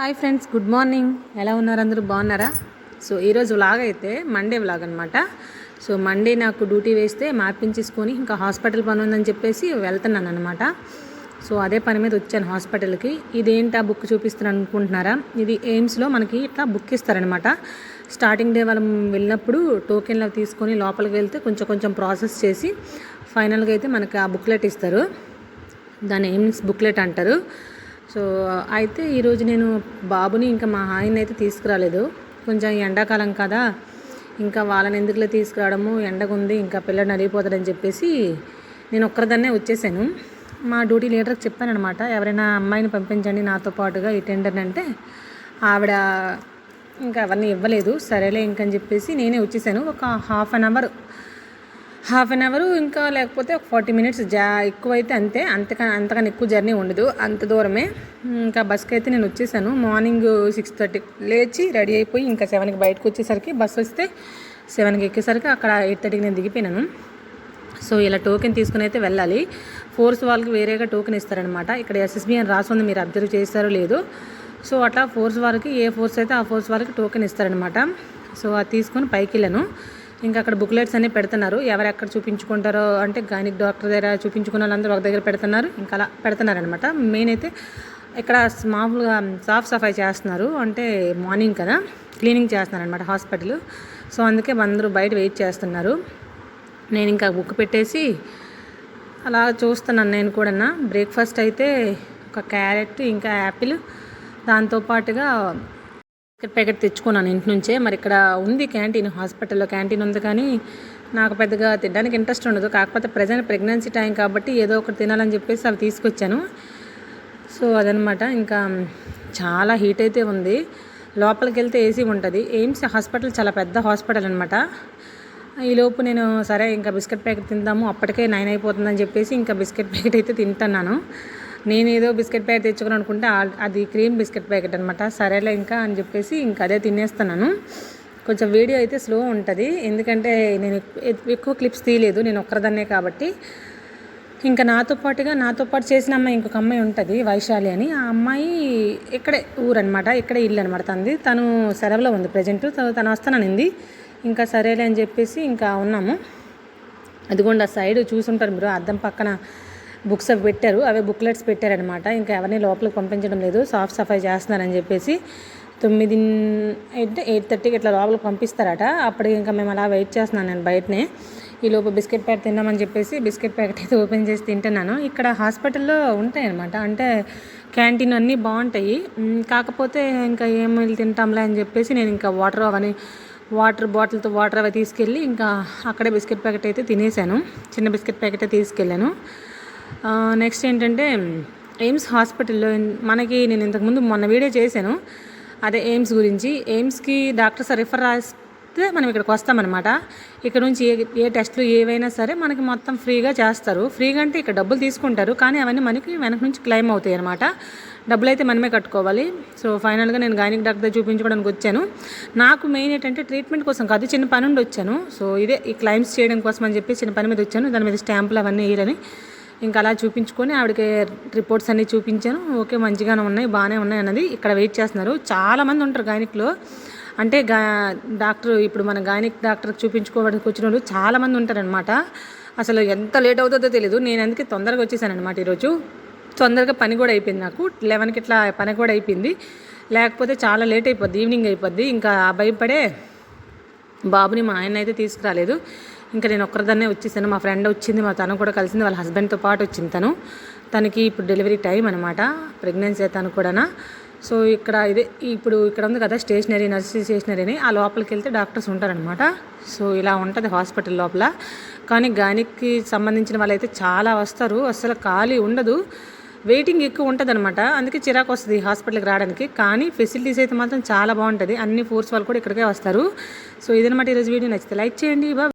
Hi friends good morning. ఎలా ఉన్నారు అందరూ? బాగున్నారా? సో ఈరోజు వ్లాగ్ అయితే మండే వ్లాగ్ అనమాట సో మండే నాకు డ్యూటీ వేస్తే మాపించేసుకొని ఇంకా హాస్పిటల్ పని ఉందని చెప్పేసి వెళ్తున్నాను అనమాట సో అదే పని మీద వచ్చాను హాస్పిటల్కి. ఇదేంటి ఆ బుక్ చూపిస్తున్నాను అనుకుంటున్నారా? ఇది ఎయిమ్స్లో మనకి ఇట్లా బుక్ ఇస్తారనమాట స్టార్టింగ్ డే మనం వెళ్ళినప్పుడు టోకెన్లు తీసుకొని లోపలికి వెళ్తే కొంచెం కొంచెం ప్రాసెస్ చేసి ఫైనల్గా అయితే మనకి ఆ బుక్లెట్ ఇస్తారు. దాన్ని ఎయిమ్స్ బుక్లెట్ అంటారు. సో అయితే ఈరోజు నేను బాబుని ఇంకా మా ఆయన అయితే తీసుకురాలేదు. కొంచెం ఎండాకాలం కదా ఇంకా వాళ్ళని ఎందుకులే తీసుకురావడము? ఎండగుంది ఉంది ఇంకా పిల్లడు నలిగిపోతాడని చెప్పేసి నేను ఒక్కరిదాన్నే వచ్చేసాను. మా డ్యూటీ లీడర్కి చెప్పానమాట ఎవరైనా అమ్మాయిని పంపించండి నాతో పాటుగా ఈ టెండర్ అంటే ఆవిడ ఇంకా అవన్నీ ఇవ్వలేదు. సరేలే ఇంకని చెప్పేసి నేనే వచ్చేసాను. ఒక half an hour half an hour ఇంకా లేకపోతే ఒక ఫార్టీ మినిట్స్ జా ఎక్కువైతే అంతే. అంతక అంతకన్నా ఎక్కువ జర్నీ ఉండదు. అంత దూరమే. ఇంకా బస్కి అయితే నేను వచ్చేసాను. మార్నింగ్ సిక్స్ థర్టీ లేచి రెడీ అయిపోయి ఇంకా సెవెన్కి బయటకు వచ్చేసరికి బస్ వస్తే సెవెన్కి ఎక్కేసరికి అక్కడ ఎయిట్ థర్టీకి నేను దిగిపోయినాను. సో ఇలా టోకెన్ తీసుకుని అయితే వెళ్ళాలి. ఫోర్స్ వాళ్ళకి వేరేగా టోకెన్ ఇస్తారనమాట. ఇక్కడ ఎస్ఎస్బి అని రాసి ఉంది. మీరు అబ్జర్వ్ చేస్తారో లేదో. సో అట్లా ఫోర్స్ వారికి ఏ ఫోర్స్ అయితే ఆ ఫోర్స్ వాళ్ళకి టోకెన్ ఇస్తారనమాట. సో అది తీసుకొని పైకి వెళ్ళాను. ఇంకా అక్కడ బుక్లెట్స్ అన్నీ పెడుతున్నారు. ఎవరు ఎక్కడ చూపించుకుంటారో అంటే గైనిక్ డాక్టర్ దగ్గర చూపించుకున్న వాళ్ళందరూ ఒక దగ్గర పెడుతున్నారు. ఇంకా అలా పెడుతున్నారనమాట మెయిన్ అయితే ఇక్కడ మామూలుగా సాఫ్ సఫాయి చేస్తున్నారు. అంటే మార్నింగ్ కదా క్లీనింగ్ చేస్తున్నారు అనమాట హాస్పిటల్. సో అందుకే అందరూ బయట వెయిట్ చేస్తున్నారు. నేను ఇంకా బుక్ పెట్టేసి అలా చూస్తున్నాను నేను కూడా బ్రేక్ఫాస్ట్ అయితే ఒక క్యారెట్ ఇంకా యాపిల్. దాంతోపాటుగా బిస్కెట్ ప్యాకెట్ తెచ్చుకున్నాను ఇంటి నుంచే. మరి ఇక్కడ ఉంది క్యాంటీన్ హాస్పిటల్లో క్యాంటీన్ ఉంది కానీ నాకు పెద్దగా తినడానికి ఇంట్రెస్ట్ ఉండదు. కాకపోతే ప్రజెంట్ ప్రెగ్నెన్సీ టైం కాబట్టి ఏదో ఒకటి తినాలని చెప్పేసి అవి తీసుకొచ్చాను. సో అదనమాట ఇంకా చాలా హీట్ అయితే ఉంది. లోపలికి వెళ్తే ఏసీ ఉంటుంది. ఎయిమ్స్ హాస్పిటల్ చాలా పెద్ద హాస్పిటల్ అనమాట ఈలోపు నేను సరే ఇంకా బిస్కెట్ ప్యాకెట్ తిందాము అప్పటికే నైన్ అయిపోతుందని చెప్పేసి ఇంకా బిస్కెట్ ప్యాకెట్ అయితే తింటున్నాను. నేను ఏదో బిస్కెట్ ప్యాకెట్ తెచ్చుకుని అనుకుంటే అది క్రీమ్ బిస్కెట్ ప్యాకెట్ అనమాట సరేలే ఇంకా అని చెప్పేసి ఇంకా అదే తినేస్తున్నాను. కొంచెం వీడియో అయితే స్లో ఉంటుంది. ఎందుకంటే నేను ఎక్కువ క్లిప్స్ తీయలేదు. నేను ఒక్కరిదన్నే కాబట్టి. ఇంకా నాతో పాటుగా నాతో పాటు చేసిన అమ్మాయి ఇంకొక అమ్మాయి ఉంటుంది వైశాలి అని. ఆ అమ్మాయి ఇక్కడే ఊరనమాట ఇక్కడే ఇల్లు అనమాట తనది. తను సెలవులో ఉంది ప్రజెంట్. తను వస్తాననింది. ఇంకా సరేలే అని చెప్పేసి ఇంకా ఉన్నాము. అదిగోండి ఆ సైడ్ చూసుంటారు మీరు. అద్దం పక్కన బుక్స్ అవి పెట్టారు. అవే బుక్లెట్స్ పెట్టారనమాట ఇంకా ఎవరిని లోపలికి పంపించడం లేదు. సాఫ్ సఫాయి చేస్తున్నారని చెప్పేసి తొమ్మిది ఎయిట్ ఎయిట్ థర్టీకి ఇట్లా లోపలికి పంపిస్తారట. అప్పటికి ఇంకా మేము అలా వెయిట్ చేస్తున్నాను నేను బయటనే. ఈ లోపు బిస్కెట్ ప్యాకెట్ తిందామని చెప్పేసి బిస్కెట్ ప్యాకెట్ అయితే ఓపెన్ చేసి తింటున్నాను. ఇక్కడ హాస్పిటల్లో ఉంటాయి అనమాట అంటే క్యాంటీన్ అన్నీ బాగుంటాయి. కాకపోతే ఇంకా ఏమీ తింటాంలే అని చెప్పేసి నేను ఇంకా వాటర్ అవన్నీ వాటర్ బాటిల్తో వాటర్ అవి తీసుకెళ్ళి ఇంకా అక్కడే బిస్కెట్ ప్యాకెట్ అయితే తినేసాను. చిన్న బిస్కెట్ ప్యాకెట్ తీసుకెళ్ళాను. నెక్స్ట్ ఏంటంటే ఎయిమ్స్ హాస్పిటల్లో మనకి నేను ఇంతకుముందు మొన్న వీడియో చేశాను. అదే ఎయిమ్స్ గురించి. ఎయిమ్స్కి డాక్టర్స్ రిఫర్ రాస్తే మనం ఇక్కడికి వస్తామన్నమాట. ఇక్కడ నుంచి ఏ ఏ టెస్ట్లు ఏవైనా సరే మనకి మొత్తం ఫ్రీగా చేస్తారు. ఫ్రీగా అంటే ఇక్కడ డబ్బులు తీసుకుంటారు. కానీ అవన్నీ మనకి వెనక నుంచి క్లెయిమ్ అవుతాయి అనమాట డబ్బులు అయితే మనమే కట్టుకోవాలి. సో ఫైనల్గా నేను గైనిక్ డాక్టర్ చూపించుకోవడానికి వచ్చాను. నాకు మెయిన్ ఏంటంటే ట్రీట్మెంట్ కోసం కాదు చిన్న పని నుండి వచ్చాను. సో ఇదే ఈ క్లైమ్స్ చేయడం కోసం అని చెప్పి చిన్న పని మీద వచ్చాను. దాని మీద స్టాంపులు అవన్నీ వేయాలని. ఇంకా అలా చూపించుకొని ఆవిడకి రిపోర్ట్స్ అన్నీ చూపించాను. ఓకే మంచిగానే ఉన్నాయి బాగానే ఉన్నాయి అన్నది ఇక్కడ వెయిట్ చేస్తున్నారు. చాలామంది ఉంటారు గైనిక్లో అంటే గా డాక్టర్ ఇప్పుడు మన గైనిక్ డాక్టర్కి చూపించుకోవడానికి వచ్చిన వాళ్ళు చాలామంది ఉంటారనమాట అసలు ఎంత లేట్ అవుతుందో తెలియదు నేను అందుకే తొందరగా వచ్చేసాను అనమాట ఈరోజు. తొందరగా పని కూడా అయిపోయింది నాకు. లెవెన్కి ఇట్లా పని కూడా అయిపోయింది. లేకపోతే చాలా లేట్ అయిపోద్ది ఈవినింగ్ అయిపోద్ది. ఇంకా భయపడే బాబుని మా ఆయన అయితే తీసుకురాలేదు. ఇంకా నేను ఒక్కరిదాన్నే వచ్చేసాను. మా ఫ్రెండ్ వచ్చింది మా తను కూడా కలిసింది వాళ్ళ హస్బెండ్తో పాటు వచ్చింది తను. తనకి ఇప్పుడు డెలివరీ టైం అనమాట ప్రెగ్నెన్సీ తను కూడా సో ఇక్కడ ఇదే ఇప్పుడు ఇక్కడ ఉంది కదా స్టేషనరీ నర్సరీ స్టేషనరీ ఆ లోపలికి వెళ్తే డాక్టర్స్ ఉంటారనమాట సో ఇలా ఉంటుంది హాస్పిటల్ లోపల. కానీ గానికి సంబంధించిన వాళ్ళైతే చాలా వస్తారు. అసలు ఖాళీ ఉండదు. వెయిటింగ్ ఎక్కువ ఉంటుంది అనమాట అందుకే చిరాకు వస్తుంది హాస్పిటల్కి రావడానికి. కానీ ఫెసిలిటీస్ అయితే మాత్రం చాలా బాగుంటుంది. అన్ని ఫోర్స్ వాళ్ళు కూడా ఇక్కడికే వస్తారు. సో ఇదనమాట ఈరోజు వీడియో. నచ్చితే లైక్ చేయండి. బా